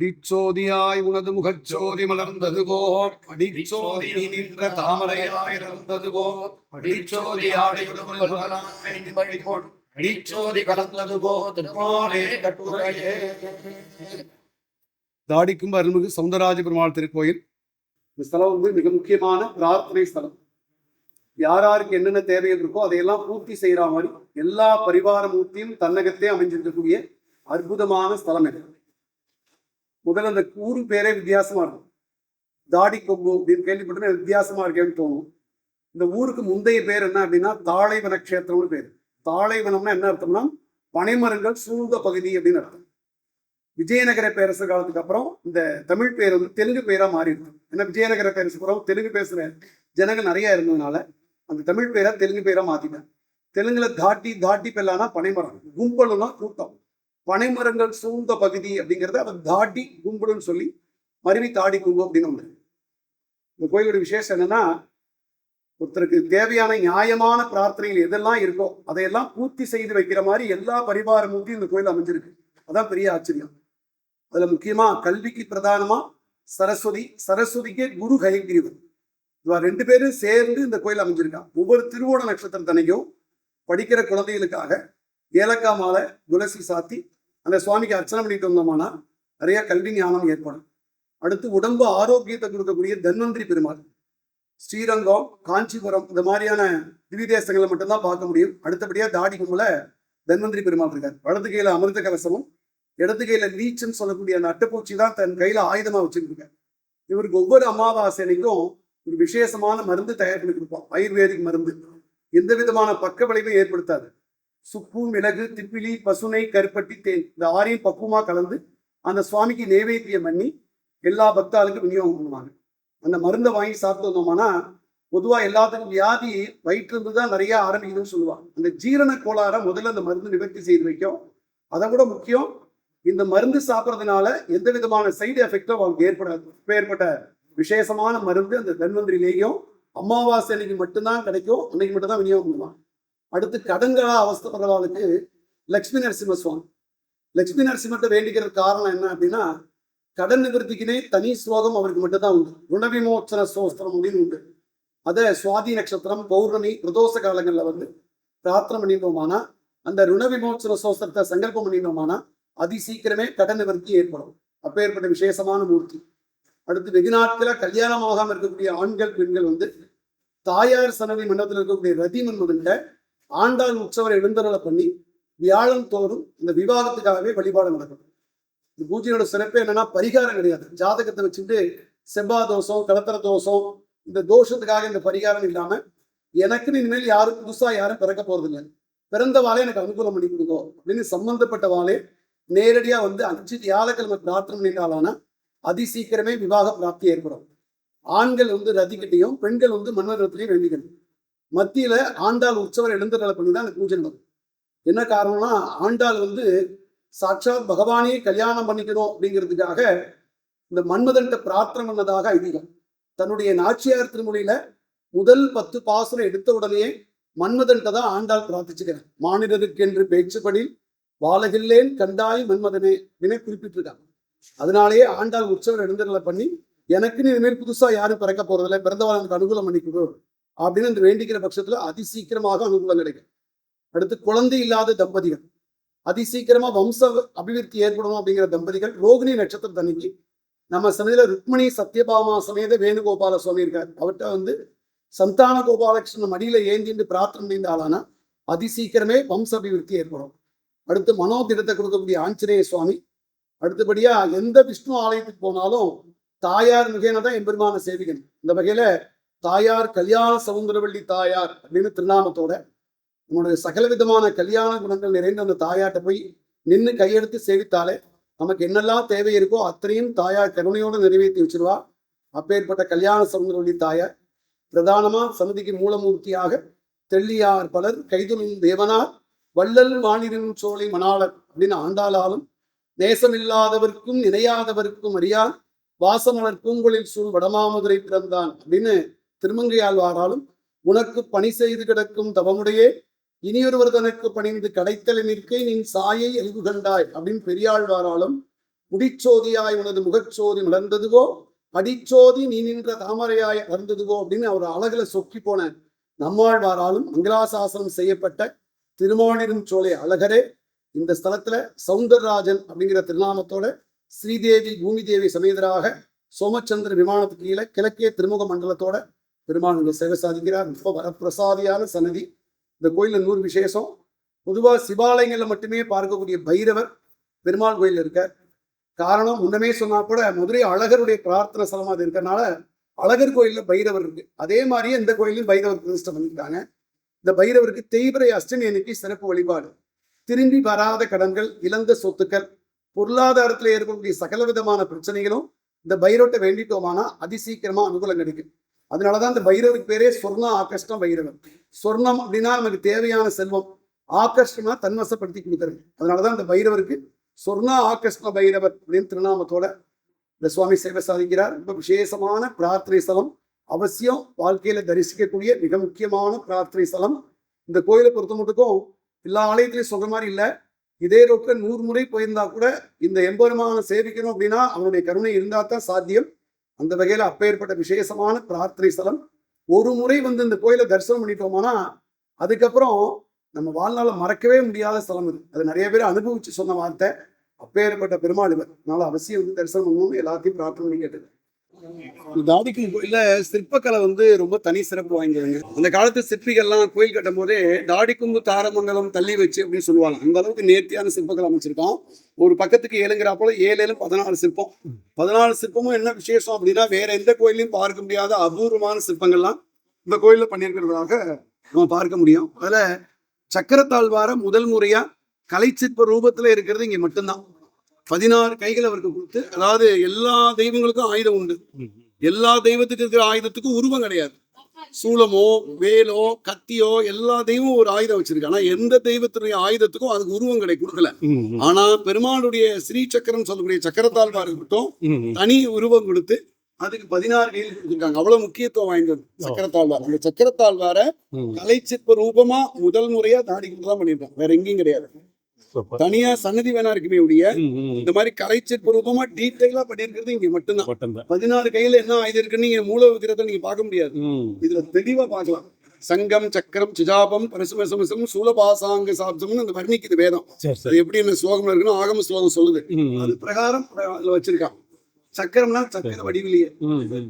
முடிச்சோதியாய் உனது முகச்சோதி மலர்ந்தது போம் படிச்சோதி நின்ற தாமரையாய் இறந்தது போ. அடிச்சோதி கலந்தது போ. திருமாலே கட்டுரையே. தாடிக்கும் அருள்மிகு சௌந்தரராஜ பெருமாள் திருக்கோயில். இந்த ஸ்தலம் வந்து மிக முக்கியமான பிரார்த்தனை ஸ்தலம். யார் யாருக்கு என்னென்ன தேவைகள் இருக்கோ அதையெல்லாம் பூர்த்தி செய்யற மாதிரி எல்லா பரிவார மூர்த்தியும் தன்னகத்தே அமைஞ்சிருக்கக்கூடிய அற்புதமான ஸ்தலம் இது. முதல்ல அந்த ஊரு பேரே வித்தியாசமா இருக்கும். தாடி கொம்பு அப்படின்னு கேள்விப்பட்டோமே வித்தியாசமா இருக்கேன்னு தோணும். இந்த ஊருக்கு முந்தைய பேர் என்ன அப்படின்னா தாழைவன கஷேத்திரம்னு பேர். தாழைவனம்னா என்ன அர்த்தம்னா பனைமரங்கள் சூழ்ந்த பகுதி அப்படின்னு அர்த்தம். விஜயநகர பேரரசு காலத்துக்கு அப்புறம் இந்த தமிழ் பேர் வந்து தெலுங்கு பேரா மாறி ஏன்னா விஜயநகர பேரரசு அப்புறம் தெலுங்கு பேசுற ஜனங்கள் நிறைய இருந்ததுனால அந்த தமிழ் பேரை தெலுங்கு பேரா மாத்திட்டேன் தெலுங்குல தாட்டி தாட்டி பெல்லானா பனைமரம். கும்பலுனா கூட்டம். பனைமரங்கள் சூழ்ந்த பகுதி அப்படிங்கிறத அதை தாடி கும்புடுன்னு சொல்லி மருவி தாடி கும்பு அப்படின்னு ஒன்று இந்த கோயிலோட விசேஷம் என்னன்னா ஒருத்தருக்கு தேவையான நியாயமான பிரார்த்தனைகள் எதெல்லாம் இருக்கோ அதையெல்லாம் பூர்த்தி செய்து வைக்கிற மாதிரி எல்லா பரிவாரமும் இந்த கோயில் அமைஞ்சிருக்கு. அதான் பெரிய ஆச்சரியம். அதுல முக்கியமா கல்விக்கு பிரதானமா சரஸ்வதி சரஸ்வதிக்கு குரு ஹயங்கிரிவன் இவா ரெண்டு பேரும் சேர்ந்து இந்த கோயில் அமைஞ்சிருக்கான் ஒவ்வொரு திருவோண நட்சத்திரம் தன்னைக்கும் படிக்கிற குழந்தைகளுக்காக ஏலக்காய் மாலை துளசி சாத்தி அந்த சுவாமிக்கு அர்ச்சனை பண்ணிட்டு வந்தோம்னா நிறைய கல்வி ஞானம் ஏற்படும். அடுத்து உடம்பு ஆரோக்கியத்தை கொடுக்கக்கூடிய தன்வந்திரி பெருமாள். ஸ்ரீரங்கம் காஞ்சிபுரம் இந்த மாதிரியான திவிதேசங்களை மட்டும்தான் பார்க்க முடியும். அடுத்தபடியா தாடி கும்பல தன்வந்திரி பெருமாள் இருக்கார். வலது கையில அமிர்த கவசமும் இடது கையில நீச்சுன்னு சொல்லக்கூடிய அந்த அட்டைப்பூச்சி தான் தன் கையில ஆயுதமா வச்சுருக்காரு இவருக்கு ஒவ்வொரு அமாவாசை அன்னைக்கும் ஒரு விசேஷமான மருந்து தயார் பண்ணி கொடுப்போம் ஆயுர்வேதிக் மருந்து. எந்த விதமான பக்க விளைவும் ஏற்படுத்தாது. சுப்பு மிளகு திப்பிலி பசுனை கருப்பட்டி தேன் இந்த ஆறையும் பக்குவமாக கலந்து அந்த சுவாமிக்கு நைவேத்தியம் பண்ணி எல்லா பக்தாளுக்கும் விநியோகம் பண்ணுவாங்க. அந்த மருந்தை வாங்கி சாப்பிட்டு வந்தோம்னா பொதுவாக எல்லாத்துக்கும் வியாதி வயிற்றுலேருந்து தான் நிறைய ஆரம்பிக்குதுன்னு சொல்லுவாங்க. அந்த ஜீரண கோளாறை முதல்ல அந்த மருந்து நிவர்த்தி செய்து வைக்கும். அதை விட முக்கியம் இந்த மருந்து சாப்பிட்றதுனால எந்த விதமான சைடு எஃபெக்டும் அவங்களுக்கு ஏற்பட ஏற்பட்ட விசேஷமான மருந்து அந்த தன்வந்திரிலேயும் அமாவாசை அன்னைக்கு மட்டும்தான் கிடைக்கும் அன்னைக்கு மட்டும்தான் விநியோகம் பண்ணுவாங்க. அடுத்து கடன்களா அவஸ்தப்படுறவாளுக்கு லக்ஷ்மி நரசிம்ம சுவாமி. லக்ஷ்மி நரசிம்மத்தை வேண்டிக்கிற காரணம் என்ன அப்படின்னா கடன் நிவர்த்திக்குனே தனி ஸ்லோகம் அவருக்கு மட்டும்தான் உண்டு. குணவிமோச்சன சோஸ்திரம் அப்படின்னு உண்டு. அதை சுவாதி நட்சத்திரம் பௌர்ணமி பிரதோஷ காலங்களில் வந்து பிரார்த்தனை பண்ணிட்டோமானா அந்த ருண விமோச்சன சோஸ்திரத்தை சங்கல்பம் பண்ணிட்டோமானா அதி சீக்கிரமே கடன் நிவர்த்தி ஏற்படும். அப்பேற்பட்ட விசேஷமான மூர்த்தி. அடுத்து வெகு நாட்கள கல்யாணம் ஆகாம இருக்கக்கூடிய ஆண்கள் பெண்கள் வந்து தாயார் சனவி மண்டபத்தில் இருக்கக்கூடிய ரதி மன்மதன்ட ஆண்டாள் உற்சவரை எழுந்தருளை பண்ணி வியாழன் தோறும் இந்த விவாகத்துக்காகவே வழிபாடு நடக்கும். இந்த பூஜையோட சிறப்பு என்னன்னா பரிகாரம் கிடையாது. ஜாதகத்தை வச்சுட்டு செவ்வா தோஷம் கலத்தர தோஷம் இந்த தோஷத்துக்காக இந்த பரிகாரம் இல்லாம எனக்குன்னு இனிமேல் யாரும் புதுசா யாரும் பிறக்க போறதில்லை. பிறந்த வாழை எனக்கு அனுகூலம் பண்ணி கொடுக்கோ அப்படின்னு சம்பந்தப்பட்ட வாழை நேரடியா வந்து அஞ்சு வியாழக்கிழமை பிரார்த்தனை பண்ணிட்டாலானா அதி சீக்கிரமே விவாக பிராப்தி ஏற்படும். ஆண்கள் வந்து ரதிக்கிட்டையும் பெண்கள் வந்து மன்மதத்திலையும் வேண்டிக்கணும். மத்தியில ஆண்டாள் உற்சவர் எழுந்தருளை பண்ணி தான் அந்த பூஜை நடக்கும். என்ன காரணம்னா ஆண்டாள் வந்து சாட்சாத் பகவானையே கல்யாணம் பண்ணிக்கணும் அப்படிங்கிறதுக்காக இந்த மன்மதன்ட்ட பிரார்த்தனை பண்ணதாக ஐதீகம். தன்னுடைய நாச்சியார் திருமொழியில முதல் பத்து பாசுரம் எடுத்த உடனே மன்மதன்ட்ட தான் ஆண்டாள் பிரார்த்திச்சுக்கிறேன் மாநிலருக்கென்று பேச்சுப்படி வாழகில்லேன் கண்டாய் மன்மதனே வினை குறிப்பிட்டிருக்காங்க. அதனாலேயே ஆண்டாள் உற்சவர் எழுந்தருளை பண்ணி எனக்குன்னு இனிமேல் புதுசா யாரும் பிறக்க போறதில்லை. பிறந்தவாளுக்கு அனுகூலம் பண்ணிக்கணும் அப்படின்னு வேண்டிக்கிற பட்சத்துல அதி சீக்கிரமாக அனுகூலம் கிடைக்கும். அடுத்து குழந்தை இல்லாத தம்பதிகள். அதி சீக்கிரமா வம்ச அபிவிருத்தி ஏற்படும் அப்படிங்கிற தம்பதிகள் ரோகிணி நட்சத்திரம் தண்ணிக்கு நம்ம சமயத்துல ருக்மணி சத்யபாமா சமேத வேணுகோபால சுவாமி இருக்கார். அவர்கிட்ட வந்து சந்தான கோபாலகிருஷ்ணன் மடியில ஏந்திண்டு பிரார்த்தனை பண்ணிந்த ஆளானா அதி சீக்கிரமே வம்ச அபிவிருத்தி ஏற்படும். அடுத்து மனோதிடத்தை கொடுக்கக்கூடிய ஆஞ்சநேய சுவாமி. அடுத்தபடியா எந்த விஷ்ணு ஆலயத்துக்கு போனாலும் தாயார் மிகையின தான் எம்பெருமான சேவிகன் இந்த வகையில தாயார் கல்யாண சவுந்தரவள்ளி தாயார் அப்படின்னு திருநாமத்தோட நம்மளுடைய சகல விதமான கல்யாண குணங்கள் நிறைந்த அந்த தாயார்கிட்ட போய் நின்று கையெடுத்து சேவித்தாலே நமக்கு என்னெல்லாம் தேவை இருக்கோ அத்தனையும் தாயார் கருணையோடு நிறைவேற்றி வச்சிருவா. அப்பேற்பட்ட கல்யாண சவுந்தரவள்ளி தாயார் பிரதானமா சமதிக்கு மூலமூர்த்தியாக தெள்ளியார் பலர் கைதுணும் தேவனார் வள்ளல் வாணிரின் சோலை மணாளர் அப்படின்னு ஆண்டாளாலும் நேசமில்லாதவர்க்கும் இணையாதவர்க்கும் அறியார் வாசமலர் பூங்குழில் சூழ் வடமாமதுரை பிறந்தான் அப்படின்னு திருமங்கையாழ்வாராலும் உனக்கு பணி செய்து கிடக்கும் தவமுடையே இனியொருவர் தனக்கு பணிந்து கடைத்தலை நிற்கை நின் சாயை அறிவு கண்டாய்? அப்படின்னு பெரியாழ்வாராலும் முடிச்சோதியாய் உனது முகச்சோதி மலர்ந்ததுவோ அடிச்சோதி நீ நின்ற தாமரையாய் அறந்ததுவோ அப்படின்னு அவர் அழகுல சொக்கி போன நம்மாழ்வாராலும் மங்களாசாசனம் செய்யப்பட்ட திருமாலிரும் சோலை அழகரே இந்த ஸ்தலத்துல சவுந்தரராஜன் அப்படிங்கிற திருநாமத்தோட ஸ்ரீதேவி பூமி தேவி சமேதராக சோமச்சந்திர விமானத்துக்கு கீழே கிழக்கே திருமுக மண்டலத்தோட பெருமாள் இங்க சேவை சாதிக்கிறார் ரொம்ப வரப்பிரசாதியான சன்னதி. இந்த கோயில்ல நூறு விசேஷம். பொதுவா சிவாலயங்களில் மட்டுமே பார்க்கக்கூடிய பைரவர் பெருமாள் கோயில் இருக்கார். காரணம் முன்னமே சொன்னா கூட மதுரை அழகருடைய பிரார்த்தனை ஸ்தலமாக அது இருக்கறனால அழகர் கோயில்ல பைரவர் இருக்கு. அதே மாதிரியே இந்த கோயிலும் பைரவர் பிரதிஷ்டை பண்ணிக்கிறாங்க இந்த பைரவருக்கு தேய்பிரை அஷ்டமி அன்னைக்கு சிறப்பு வழிபாடு. திரும்பி வராத கடன்கள் இழந்த சொத்துக்கள் பொருளாதாரத்துல ஏற்படக்கூடிய சகல விதமான பிரச்சனைகளும் இந்த பைரோட்டை வேண்டிட்டோமானா அதிசீக்கிரமா அனுகூலம் கிடைக்கும். அதனால தான் இந்த பைரவருக்கு பேரே சொர்ணம் ஆகஷ்டம் பைரவர் சொர்ணம் அப்படின்னா நமக்கு தேவையான செல்வம். ஆகர்ஷமா தன்வசப்படுத்தி அதனால தான் இந்த பைரவருக்கு சொர்ண ஆகஷ்ட பைரவர் அப்படின்னு திருநாமத்தோட இந்த சுவாமி சேவை சாதிக்கிறார். ரொம்ப விசேஷமான பிரார்த்தனை ஸ்தலம். அவசியம் வாழ்க்கையில தரிசிக்கக்கூடிய மிக முக்கியமான பிரார்த்தனை ஸ்தலம். இந்த கோயிலை பொறுத்த மட்டுக்கும் எல்லா ஆலயத்திலையும் சொல்ற மாதிரி இல்லை. இதே ரோட்ல நூறு முறை போயிருந்தா கூட இந்த எம்பெருமான சேவிக்கணும் அப்படின்னா அவனுடைய கருணை இருந்தா தான் சாத்தியம். அந்த வகையில் அப்பேற்பட்ட விசேஷமான பிரார்த்தனை ஸ்தலம். ஒரு முறை வந்து இந்த கோயிலை தரிசனம் பண்ணிட்டோம்னா அதுக்கப்புறம் நம்ம வாழ்நாள மறக்கவே முடியாத ஸ்தலம் இது அது நிறைய பேர் அனுபவிச்சு சொன்ன வார்த்தை. அப்பேற்பட்ட பெருமாள் இவர். அதனால அவசியம் வந்து தரிசனம் பண்ணணும்னு எல்லாத்தையும் பிரார்த்தனை பண்ணி கேட்டது தாடிக்கு கோயில்ல சிற்பக்கலை வந்து ரொம்ப தனி சிறப்பு வாய்ந்ததுங்க. அந்த காலத்து சிற்பிகள்லாம் கோயில் கட்டும் போதே தாடிக்கும்பு தாரமங்கலம் தள்ளி வச்சு அப்படின்னு சொல்லுவாங்க. அந்த அளவுக்கு நேர்த்தியான சிற்பக்கலை அமைச்சிருக்கோம். ஒரு பக்கத்துக்கு ஏழுங்கிற போல ஏழு ஏழு பதினாலு சிற்பம். பதினாலு சிற்பமும் என்ன விசேஷம் அப்படின்னா வேற எந்த கோயிலையும் பார்க்க முடியாத அபூர்வமான சிற்பங்கள்லாம் இந்த கோயில்ல பண்ணியிருக்கிறதாக நம்ம பார்க்க முடியும். அதுல சக்கரத்தாழ்வார முதல் முறையா கலைச்சிற்ப ரூபத்துல இருக்கிறது இங்க மட்டும்தான். பதினாறு கைகள் அவருக்கு கொடுத்து அதாவது எல்லா தெய்வங்களுக்கும் ஆயுதம் உண்டு. எல்லா தெய்வத்துக்கு இருக்கிற ஆயுதத்துக்கும் உருவம் கிடையாது. சூலமோ வேலோ கத்தியோ எல்லா தெய்வமும் ஒரு ஆயுதம் வச்சிருக்கு. ஆனா எந்த தெய்வத்துடைய ஆயுதத்துக்கும் அதுக்கு உருவம் கிடை கொடுக்கல. ஆனா பெருமாளுடைய ஸ்ரீ சக்கரம் சொல்லக்கூடிய சக்கரத்தாழ்வாருக்கு மட்டும் தனி உருவம் கொடுத்து அதுக்கு பதினாறு கையில் கொடுத்துருக்காங்க. அவ்வளவு முக்கியத்துவம் வாய்ந்தது சக்கரத்தாழ்வார் அந்த சக்கரத்தாழ்வார கலைச்சிற்ப ரூபமா முதல் முறையா தாடிக்கிட்டு தான் பண்ணியிருக்காங்க. வேற எங்கேயும் கிடையாது. தனியா சன்னதி வேணா இருக்குமே ஒழிய இந்த மாதிரி கலைச்சிற்ப ரூபமா டீட்டெயிலா பண்ணியிருக்கிறது இங்க மட்டும்தான். பதினாறு கையில என்ன ஆயுதம் இருக்குன்னு நீங்க மூல விக்கிரத்தை நீங்க பார்க்க முடியாது. இதுல தெளிவா பார்க்கலாம். சங்கம் சக்கரம் சுஜாபம் பரசுமசமசம் சூலபாசாங்க சாப்தம்னு அந்த வர்ணிக்குது வேதம். அது எப்படி என்ன ஸ்லோகம் இருக்குன்னு ஆகம ஸ்லோகம் சொல்லுது. அது பிரகாரம் அதுல வச்சிருக்கான். சக்கரம்னா சக்கர வடிவிலேயே.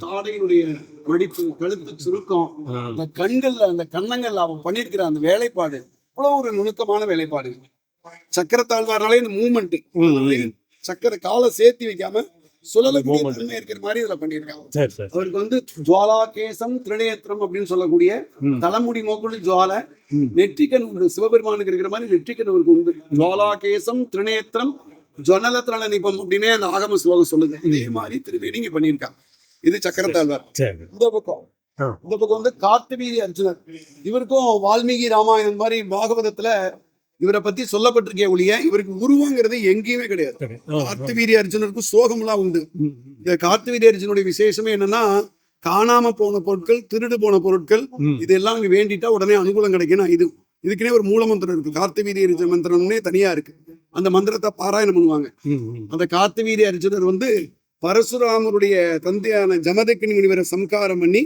தாடையினுடைய வடிப்பு கழுத்து சுருக்கம் அந்த கண்கள்ல அந்த கன்னங்கள்ல அவன் பண்ணியிருக்கிற அந்த வேலைப்பாடு அவ்வளவு ஒரு நுணுக்கமான வேலைப்பாடு. சக்கரத்தாழ்வார்னாலே இந்த மூமெண்ட் சக்கர காலை சேர்த்து வைக்காம சுழலக்கூடிய. தன்மை இருக்கிற மாதிரி இதுல சரி அவருக்கு வந்து ஜுவாலா கேசம் திருநேத்திரம் அப்படின்னு சொல்லக்கூடிய. தலைமுடி மோக்குள்ள ஜுவாலை உண்டு சிவபெருமானுக்கு இருக்கிற மாதிரி நெற்றிக்கண் அவருக்கு உண்டு. ஜுவாலா கேசம் திருநேத்திரம் ஜொனல திரளநிபம் அப்படின்னே அந்த ஆகம ஸ்லோகம் சொல்லுது. இதே மாதிரி திருவேணி இங்க பண்ணியிருக்காங்க. இது சக்கரத்தாழ்வார் இந்த பக்கம். இந்த பக்கம் வந்து கார்த்திவீதி அர்ஜுனர் இவருக்கும் வால்மீகி ராமாயணம் மாதிரி பாகவதத்துல இவரை பத்தி சொல்லப்பட்டிருக்கே ஒழிய இவருக்கு உருவங்கிறது எங்கேயுமே கிடையாது. சரி ஆ, ஆ. கார்த்திவீரி அர்ஜுனருக்கும் சோகம்லாம் உண்டு. இந்த கார்த்திவீரி அர்ஜுனுடைய விசேஷமே என்னன்னா காணாம போன பொருட்கள் திருடு போன பொருட்கள். இதெல்லாம் வேண்டிட்டா உடனே அனுகூலம் கிடைக்கணும் இது. இதுக்குன்னே ஒரு மூல மந்திரம் இருக்கு. கார்த்திவீரி அர்ஜுன மந்திரம்னே தனியா இருக்கு. அந்த மந்திரத்தை பாராயணம் பண்ணுவாங்க. அந்த கார்த்திவீரி அர்ஜுனர் வந்து பரசுராமருடைய தந்தையான ஜமதக்கினி முனிவரை சம்காரம் பண்ணி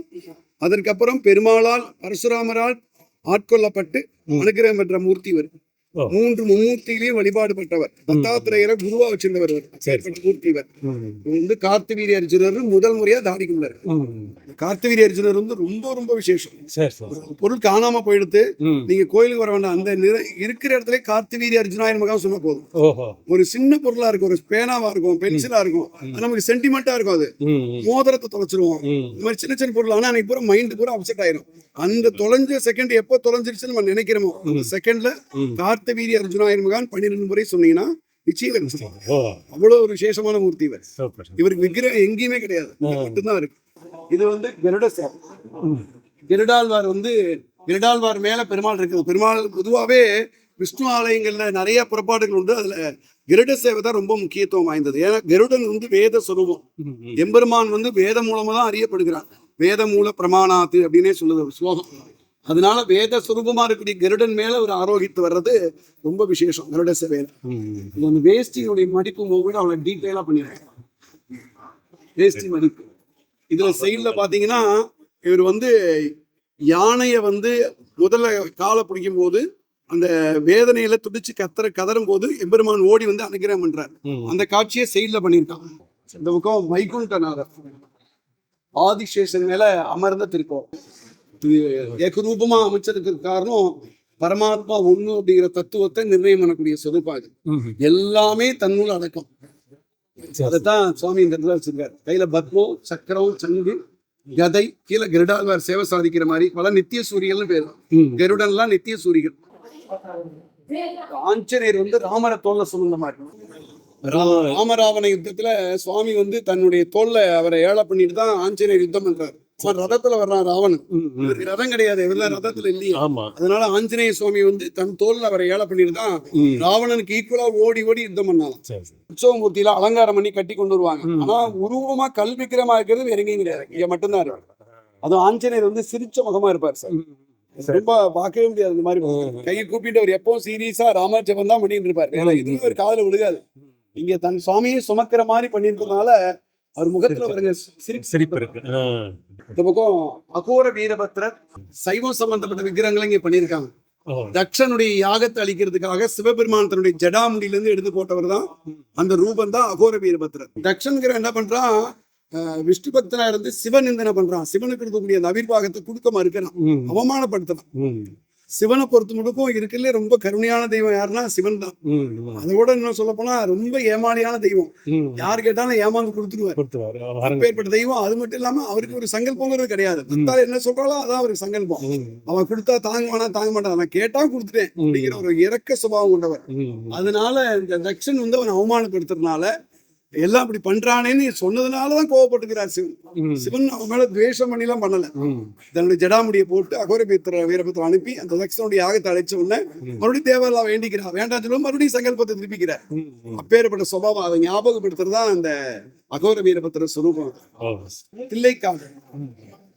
அதற்கப்புறம் பெருமாளால் பரசுராமரால் ஆட்கொள்ளப்பட்டு அனுகிரகம் பெற்ற மூர்த்தி இவர். ஓ. மூன்று மும்மூர்த்தியிலையும் வழிபாடு பெற்றவர் தத்தாத்திரேயரை குருவா வச்சிருந்தவர் மூர்த்தி இவர் வந்து கார்த்திவீரி அர்ஜுனர் முதல் முறையா தாடி கும்பிடாரு ம். கார்த்திவீரி அர்ஜுனர் வந்து ரொம்ப ரொம்ப விசேஷம். பொருள் காணாம போயிடுத்து. நீங்க கோயிலுக்கு வர வேண்டாம். அந்த இருக்கிற இடத்துல கார்த்திவீரி அர்ஜுனாயன் மகா சொன்னா போதும். ஒரு சின்ன பொருளா இருக்கும். ஒரு பேனாவா இருக்கும். பென்சிலா இருக்கும். அது நமக்கு சென்டிமெண்டா இருக்கும் அது. மோதிரத்தை தொலைச்சிருவோம். இந்த மாதிரி சின்ன சின்ன பொருள். ஆனா அன்னைக்கு பூரா மைண்ட் பூரா அப்செட் ஆயிரும். அந்த தொலைஞ்ச செகண்ட் எப்போ தொலைஞ்சிருச்சுன்னு நம்ம நினைக்கிறோமோ அந்த செகண்ட்ல ம். கார்த்தவீரி அர்ஜுனாயன் மகான் பன்னிரெண்டு முறை சொன்னீங்கன்னா நிச்சயம் அவ்வளவு ஒரு விசேஷமான மூர்த்தி இவர். இவருக்கு விக்கிரகம் எங்கேயுமே கிடையாது. மட்டும்தான் இருக்கு. இது வந்து கருட சேவை. கருடாழ்வார் வந்து கருடாழ்வார் மேல பெருமாள் இருக்குது பெருமாள் பொதுவாவே விஷ்ணு ஆலயங்கள்ல நிறைய புறப்பாடுகள் உண்டு. அதுல கருட சேவை தான் ரொம்ப முக்கியத்துவம் வாய்ந்தது. ஏன்னா கருடன் வந்து வேத சுரூபம். எம்பெருமான் வந்து வேத மூலமா தான் அறியப்படுகிறார். வேத மூல பிரமாணாத்து அப்படின்னே சொல்லுது ஸ்லோகம். அதனால வேத சுரூபமா இருக்கக்கூடிய கருடன் மேல ஒரு ஆரோகித்து வர்றது ரொம்ப விசேஷம் கருட சேவையில. அந்த வேஷ்டியினுடைய மடிப்பு கூட அவளை டீட்டெயிலா பண்ணிருக்காங்க வேஷ்டி மடிப்பு. இதுல சைடுல பாத்தீங்கன்னா இவர் வந்து யானைய வந்து முதல்ல காலை பிடிக்கும் போது அந்த வேதனையில துடிச்சு கத்தற கதறும் போது எம்பெருமான் ஓடி வந்து அனுகிரகம் பண்றார். அந்த காட்சியை சைடுல பண்ணியிருக்கான். இந்த பக்கம் வைகுண்டநாதர். ஆதிசேஷன் மேல அமர்ந்த இது ஏகரூபமா அமைச்சதுக்கு காரணம் பரமாத்மா ஒண்ணு அப்படிங்கிற தத்துவத்தை நிர்ணயம் பண்ணக்கூடிய இது எல்லாமே தன்னுள் அடக்கம். அதைத்தான் சுவாமி இந்த இடத்துல வச்சிருக்காரு. கையில பத்மம் சக்கரம் சங்கு கதை கீழே கருடாழ்வார் சேவை சாதிக்கிற மாதிரி பல நித்திய சூரியல்னு பேரு. கருடன்லாம் நித்திய சூரியன் ஆஞ்சநேயர் வந்து ராமரை தோல்ல சுமந்த மாதிரி. ரா- ராமராவண யுத்தத்துல சுவாமி வந்து தன்னுடைய தோல்ல அவரை ஏழை பண்ணிட்டு தான் ஆஞ்சநேயர் யுத்தம் பண்றாரு. ரதத்துல வர்றான் ராவணன். இவருக்கு ரதம் கிடையாது. இவர்லாம் ரதத்துல இல்லையே. அதனால ஆஞ்சநேய சுவாமி வந்து தன் தோல்ல அவரை ஏழை பண்ணிட்டு தான் ராவணனுக்கு ஈக்குவலா ஓடி ஓடி யுத்தம் சரி உற்சவமூர்த்தியில அலங்காரம் பண்ணி கட்டி கொண்டு வருவாங்க. ஆனா உருவமா கல் விக்கிரமா இருக்கிறது வேற எங்கேயும் கிடையாது. இங்க மட்டும்தான் இருக்கு. அதுவும் ஆஞ்சநேயர் வந்து சிரிச்ச முகமா இருப்பார் சார். ரொம்ப பார்க்கவே முடியாது இந்த மாதிரி கையை கூப்பிட்டு அவர் எப்பவும் சீரியஸா ராமாஜபம் தான் பண்ணிட்டு இருப்பார். எதுவும் ஒரு காதுல விழுகாது. இங்க தன் சுவாமியை சுமக்கிற மாதிரி பண்ணிருக்கனால அவர் முகத்துல வருங்க சிரிப்பு. சிரிப்பு இருக்கு. இந்த பக்கம் அகோர வீரபத்ரர் சைவம் சம்பந்தப்பட்ட விக்கிரகங்களை இங்க பண்ணியிருக்காங்க. தக்ஷனுடைய யாகத்தை அழிக்கிறதுக்காக சிவபெருமான் தன்னுடைய ஜடாமுடியில இருந்து எடுத்து போட்டவர் தான் அந்த ரூபம் தான் அகோர வீரபத்ரர். தக்ஷன்கிற என்ன பண்றான்? விஷ்ணு பக்தனா இருந்து சிவநிந்தனை பண்றான். சிவனுக்கு இருக்கக்கூடிய அந்த அவிர்வாகத்தை கொடுக்க மறுக்கிறான். ம். அவமானப்படுத்துறான். ம். சிவனை பொறுத்த முழுக்கும் இருக்குல்ல ரொம்ப கருணையான தெய்வம் யாருன்னா சிவன் தான். அதோட இன்னும் சொல்ல போனா ரொம்ப ஏமாளியான தெய்வம். யார் கேட்டாலும் ஏமாந்து கொடுத்துருவார். அப்பேற்பட்ட தெய்வம் அது மட்டும் இல்லாம அவருக்கு ஒரு சங்கல்பங்கிறது கிடையாது. பக்தாள் என்ன சொல்றாளோ அதான் அவருக்கு சங்கல்பம். அவன் கொடுத்தா தாங்க வேணாம் தாங்க மாட்டான். அவன் கேட்டா கொடுத்துட்டேன் அப்படிங்கிற ஒரு இறக்க சுபாவம் கொண்டவர். அதனால இந்த தக்ஷன் வந்து அவனை அவமானப்படுத்துறதுனால எல்லாம் இப்படி பண்றானேன்னு சொன்னதுனாலதான் கோவப்பட்டுக்கிறார் சிவன். சிவன் அவன் மேல துவேஷம் பண்ணிலாம் பண்ணல. தன்னுடைய ஜடாமுடியை போட்டு அகோரபேத்திர வீரபத்திரம் அனுப்பி அந்த தக்ஷனுடைய யாகத்தை அழைச்ச உடனே மறுபடியும் தேவையெல்லாம் வேண்டிக்கிறார் வேண்டாம் சொல்லும் மறுபடியும் சங்கல்பத்தை திருப்பிக்கிறார். அப்பேற்பட்ட சுபாவம் அதை ஞாபகப்படுத்துறது தான் அந்த அகோர வீரபத்திர சுரூபம். தில்லைக்காடு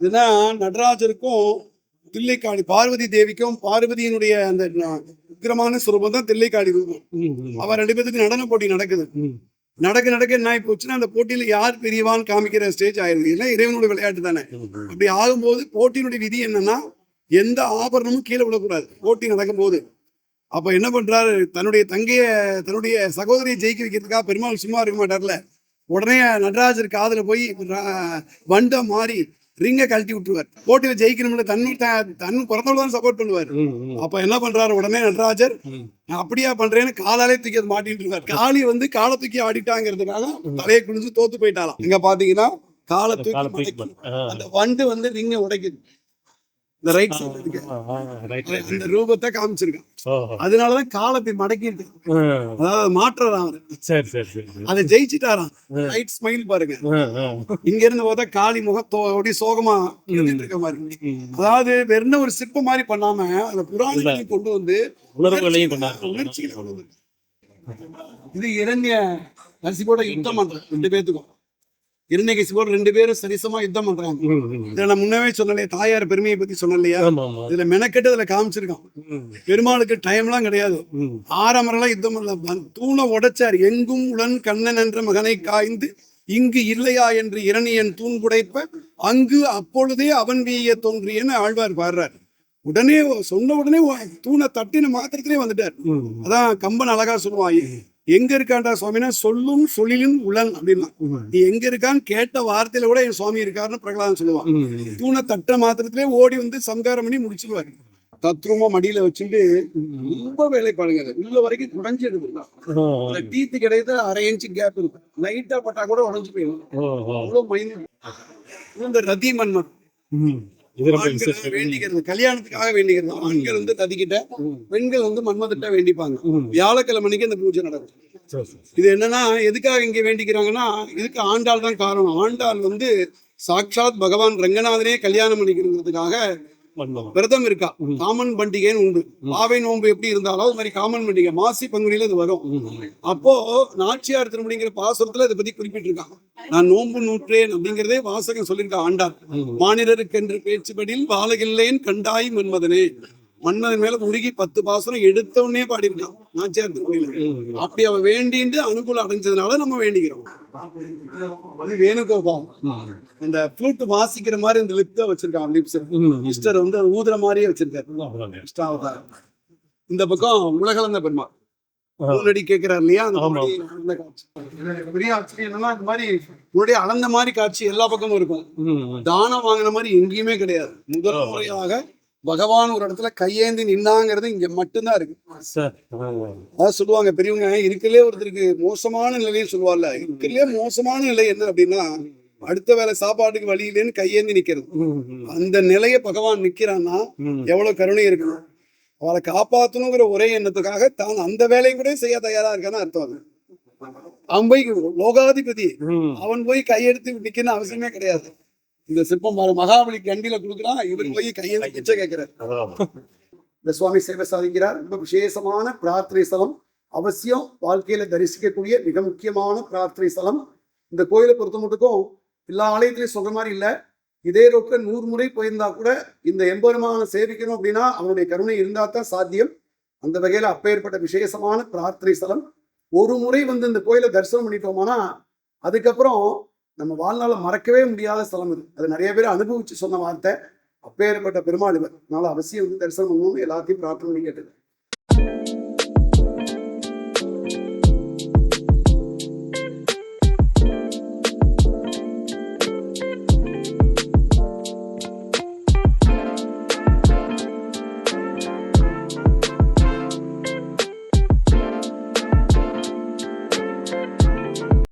இதுதான் நடராஜருக்கும் தில்லைக்காடு பார்வதி தேவிக்கும் பார்வதியினுடைய அந்த உக்கிரமான சுரூபம் தான் தில்லைக்காடி ரூபம் ம். ம். அவ ரெண்டு பேத்துக்கு நடன போட்டி நடக்குது. நடக்க நடக்க என்ன போச்சுன்னா அந்த போட்டியில யார் பெரியவான்னு காமிக்கிற ஸ்டேஜ் ஆயிருது இல்லை இறைவனுடைய விளையாட்டு தானே. அப்படி ஆகும்போது போட்டியினுடைய விதி என்னன்னா எந்த ஆபரணமும் கீழே விழக்கூடாது. போட்டி நடக்கும்போது. அப்ப என்ன பண்றாரு? தன்னுடைய தங்கைய தன்னுடைய சகோதரியை ஜெயிக்க வைக்கிறதுக்காக பெருமாள் சும்மா இருக்க மாட்டார்ல. உடனே நடராஜர் காதுல போய் ர- வண்டை மாறி ரிங்கை கழட்டி விட்டுருவார். போட்டியில ஜெயிக்கணும்ல தன்னு த- தன் பிறந்தவள தான் சப்போர்ட் பண்ணுவார். அப்ப என்ன பண்றாரு? உடனே நடராஜர். நான் அப்படியா பண்றேன்னு காலாலே தூக்கி அது மாட்டிட்டு இருக்காரு. காளி வந்து காலை தூக்கி ஆடிட்டாங்கிறதுக்காக தலையை குனிஞ்சு தோத்து போயிட்டாலாம் இங்க பாத்தீங்கன்னா காலை தூக்கி. அந்த வண்டு வந்து ரிங்க உடைக்குது. இந்த ரைட் சைடு இருக்கு. அந்த ரூபத்தை காமிச்சிருக்கான். அதனாலதான் காலத்தை மடக்கி இருக்கு ஆ. அதாவது மாற்றுறான் சரி சரி சரி அதை ஜெயிச்சிட்டாராம். ரைட் ஸ்மைல் பாருங்க. இங்க இருந்து பார்த்தா காளி முகம் தோ- அப்படியே சோகமா இருக்க மாதிரி. அதாவது வெறும் ஒரு சிற்பம் மாதிரி பண்ணாம அந்த புராணங்களை கொண்டு வந்து உணர்வுகளையும். உணர்ச்சிகளை கொண்டு வந்து. இது இரண்ய கசிபோட யுத்தம் பண்றேன் ரெண்டு பேத்துக்கும். இரண்ய கசிபோட ரெண்டு பேரும் சரிசமா யுத்தம் பண்றாங்க ம். ம். இதை நான் முன்னவே சொன்னலையே தாயார் பெருமையை பத்தி சொன்னலையா இதுல மெனக்கெட்டு இதுல காமிச்சிருக்கான். பெருமாளுக்கு டைம்லாம் கிடையாது ம். ஆரம்பரெல்லாம் யுத்தம் பண்ணல தூணை உடைச்சார் எங்கும் உடன் கண்ணன் என்ற மகனை காய்ந்து இங்கு இல்லையா என்று இரணியன் தூண் புடைப்ப அங்கு அப்பொழுதே அவன் வீய தோன்றியன்னு ஆழ்வார் பாடுறார் உடனே சொன்ன உடனே தூணை தட்டின மாத்திரத்திலே வந்துட்டார். அதான் கம்பன் அழகா சொல்லுவான் எங்க இருக்கான்டா சுவாமினா சொல்லும் சொல்லிலும் உளன் அப்படின்னா நீ எங்க இருக்கான்னு கேட்ட வார்த்தையில கூட என் சுவாமி இருக்காருன்னு பிரகலாதன் சொல்லுவான். தூணை தட்ட மாத்திரத்திலே ஓடி வந்து சம்காரம் பண்ணி முடிச்சிருவாரு தத்ரூமா மடியில வச்சுட்டு ரொம்ப வேலைப்பாடுங்க அது. உள்ள வரைக்கும். அந்த டீத்து கிடையாது அரை இன்ச்சு கேப் இருக்கும் லைட்டா பட்டா கூட உடஞ்சு போயிடும். அவ்வளவு மைனூட் இந்த ரதி மன்மன். இது ரொம்ப ஆண்கள் விசேஷம். வேண்டிக்கிறது கல்யாணத்துக்காக வேண்டிக்கிறது ஆண்கள் வந்து ரதிக்கிட்ட பெண்கள் வந்து மன்மதிட்ட வேண்டிப்பாங்க. வியாழக்கிழமைக்கு இந்த பூஜை நடக்கும். இது என்னன்னா எதுக்காக இங்க வேண்டிக்கிறாங்கன்னா இதுக்கு ஆண்டாள் தான் காரணம் ஆண்டாள் வந்து சாட்சாத் பகவான் ரங்கநாதனே கல்யாணம் பண்ணிக்கிறதுக்காக விரதம் இருக்கா. காமன் பண்டிகைன்னு உண்டு. பாவை நோன்பு எப்படி இருந்தாலும் அது மாதிரி காமன் பண்டிகை மாசி பங்குனியில இது வரும். அப்போ நாச்சியார் திருமணிங்கிற பாசுரத்துல இதை பத்தி குறிப்பிட்டிருக்காங்க நான் நோன்பு நூற்றேன் அப்படிங்கிறதே வாசகம் சொல்லியிருக்கா ஆண்டார் ம். மானிடருக்கென்று பேச்சுபடில் வாழகில்லேன் கண்டாய் மன்மதனே மன்மதன் மேல முருகி பத்து பாசுரம் எடுத்த உடனே பாடியிருக்கான் நாச்சியார் திருமணியில ம். அப்படி அவ வேண்டிட்டு அனுகூலம் அடைஞ்சதுனால நம்ம வேண்டிக்கிறோம் அது வேணுகோபால் ம். இந்த ஃப்ளூட் வாசிக்கிற மாதிரி இந்த லிப்ட வச்சிருக்கான் லிப்ஸ். மிஸ்டர் வந்து அது ஊதுற மாதிரியே வச்சிருக்காரு. இந்த பக்கம் உலகளந்த பெருமாள். முன்னாடி கேட்கிறார் இல்லையா அந்த காட்சி பெரிய ஆச்சரியம் என்னன்னா இந்த மாதிரி முன்னாடி அளந்த மாதிரி காட்சி எல்லா பக்கமும் இருக்கும். தானம் வாங்கின மாதிரி எங்கேயுமே கிடையாது முதல். முறையாக பகவான் ஒரு இடத்துல கையேந்தி நின்னாங்கிறது இங்க மட்டும்தான் இருக்கு. அதான் சொல்லுவாங்க பெரியவங்க இருக்கலே ஒருத்தருக்கு மோசமான நிலையை சொல்லுவார்ல இருக்கலே மோசமான நிலை என்ன அப்படின்னா அடுத்த வேளை சாப்பாட்டுக்கு வழி இல்லைன்னு கையேந்தி நிக்கிறது. அந்த நிலையை பகவான் நிக்கிறான்னா. எவ்வளவு கருணை இருக்கணும் அவளை காப்பாத்தணுங்கிற ஒரே எண்ணத்துக்காக தான் அந்த வேலையை கூட செய்ய தயாரா இருக்கான்னு அர்த்தம் அது அவன் போய் லோகாதிபதி. அவன் போய் கையெடுத்து நிக்கணும் அவசியமே கிடையாது இந்த சிற்பம் பாரு, மகாபலி கண்டியில கொடுக்குறான். இவர் போய் கையெழுத்து பிச்சை கேட்கிறார். இந்த சுவாமி சேவை சாதிக்கிறார். ரொம்ப விசேஷமான பிரார்த்தனை ஸ்தலம். அவசியம் வாழ்க்கையில தரிசிக்கக்கூடிய மிக முக்கியமான பிரார்த்தனை ஸ்தலம். இந்த கோயிலை பொறுத்த மட்டுக்கும் எல்லா ஆலயத்திலையும் சொல்ற மாதிரி இல்ல. இதே ரோட்ல நூறு முறை போயிருந்தா கூட இந்த எம்பெருமான சேவிக்கணும் அப்படின்னா அவனுடைய கருணை இருந்தா தான் சாத்தியம். அந்த வகையில அப்பேற்பட்ட விசேஷமான பிரார்த்தனை ஸ்தலம். ஒரு முறை வந்து இந்த கோயிலை தரிசனம் பண்ணிட்டோம்னா அதுக்கப்புறம் நம்ம வாழ்நாள மறக்கவே முடியாத ஸ்தலம் இது. அது நிறைய பேர் அனுபவிச்சு சொன்ன வார்த்தை. அப்பேற்பட்ட பெருமாள் இவர். அதனால அவசியம் வந்து தரிசனம் பண்ணணும்னு எல்லாத்தையும் பிரார்த்தனை பண்ணி கேட்டுக்கிறேன்.